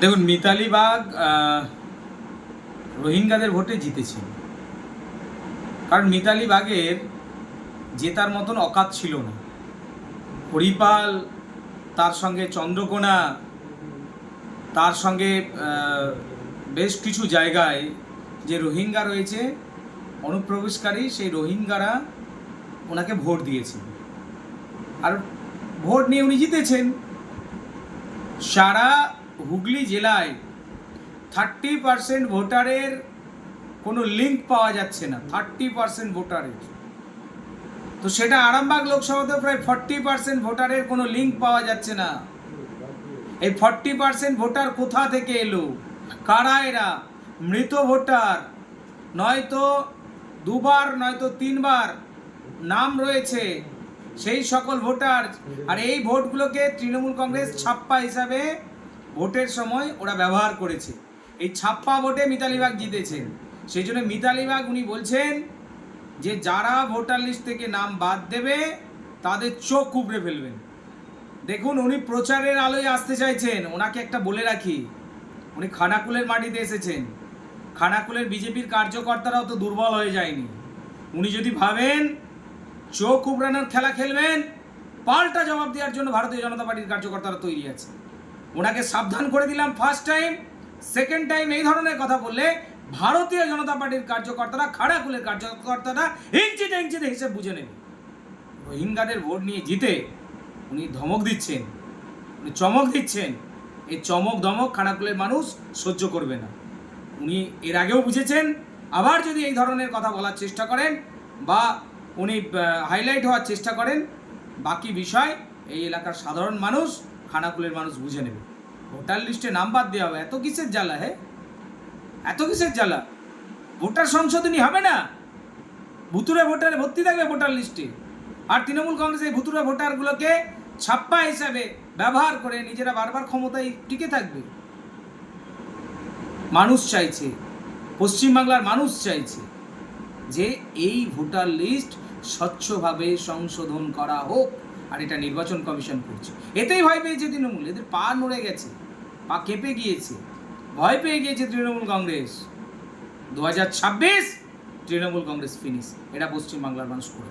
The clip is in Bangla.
দেখুন, মিতালি বাগ রোহিঙ্গাদের ভোটে জিতেছে। কারণ মিতালি বাগের জেতার মতন অকাত ছিল না। হরিপাল, তার সঙ্গে চন্দ্রকোনা, তার সঙ্গে বেশ কিছু জায়গায় যে রোহিঙ্গা রয়েছে, অনুপ্রবেশকারী, সেই রোহিঙ্গারা ওনাকে ভোট দিয়েছে। আর ভোট নিয়ে উনি জিতেছেন। সারা হুগলি জেলায় থার্টি পার্সেন্ট ভোটারের কোনো লিঙ্ক পাওয়া যাচ্ছে না থার্টি পার্সেন্ট ভোটারের। তো সেটা আরামবাগ লোকসভাতে প্রায় ফর্টি পার্সেন্ট ভোটারের কোনো লিঙ্ক পাওয়া যাচ্ছে না। এই ফর্টি পার্সেন্ট ভোটার কোথা থেকে এলো? কারা এরা? মৃত ভোটার। নয়তো দুবার, নয়তো তিনবার নাম রয়েছে সেই সকল ভোটার। আর এই ভোটগুলোকে তৃণমূল কংগ্রেস ছাপ্পা হিসাবে ভোটের সময় ওরা ব্যবহার করেছে। এই ছাপ্পা ভোটে মিতালি বাগ জিতেছেন। সেই জন্য মিতালি বাগ উনি বলছেন যে, যারা ভোটার লিস্ট থেকে নাম বাদ দেবে, তাদের চোখ কুবড়ে ফেলবেন। দেখুন, উনি প্রচারের আলোয় আসতে চাইছেন। ওনাকে একটা বলে রাখি, উনি খানাকুলের মাটিতে এসেছেন। খানাকুলের বিজেপির কার্যকর্তারাও তো দুর্বল হয়ে যায়নি। উনি যদি ভাবেন চোখ উবড়ানোর খেলা খেলবেন, পাল্টা জবাব দেওয়ার জন্য ভারতীয় জনতা পার্টির কার্যকর্তারা তৈরি আছে ওনাকে সাবধান করে দিলাম ফার্স্ট টাইম সেকেন্ড টাইম এই ধরনের কথা বললে ভারতীয় জনতা পার্টির কার্যকর্তারা, খাড়াকুলের কার্যকর্তারা ইঞ্চিতে ইঞ্চিতে হিসেব বুঝে নেবে। রোহিঙ্গাদের ভোট নিয়ে জিতে উনি ধমক দিচ্ছেন, উনি চমক দিচ্ছেন। এই চমক ধমক খানাকুলের মানুষ সহ্য করবে না। উনি এর আগেও বুঝেছেন, আবার যদি এই ধরনের কথা বলার চেষ্টা করেন বা উনি হাইলাইট হওয়ার চেষ্টা করেন, বাকি বিষয়, এই এলাকার সাধারণ মানুষ খানাকুলের মানুষ বুঝে নেবে। ভোটার লিস্টে নাম বাদ দেওয়া হবে, এত কিসের জ্বালা, হে? এত কিসের জ্বালা? ভোটার সংশোধনী হবে না? ভুতুরে ভোটারে ভর্তি থাকবে ভোটার লিস্টে। আর তৃণমূল কংগ্রেস এই ভুতুরে ভোটারগুলোকে ছাপ্পা হিসাবে ব্যবহার করে নিজেরা বারবার ক্ষমতায় টিকে থাকবে। মানুষ চাইছে, পশ্চিমবাংলার মানুষ চাইছে যে এই ভোটার লিস্ট স্বচ্ছভাবে সংশোধন করা হোক। আর এটা নির্বাচন কমিশন করছে। এতেই ভয় পেয়েছে তৃণমূল, এদের পা নড়ে গেছে, পা কেঁপে গিয়েছে। ভয় পেয়ে গিয়েছে তৃণমূল কংগ্রেস। দু হাজার ছাব্বিশ তৃণমূল কংগ্রেস ফিনিশ এটা পশ্চিমবাংলার মানুষ করে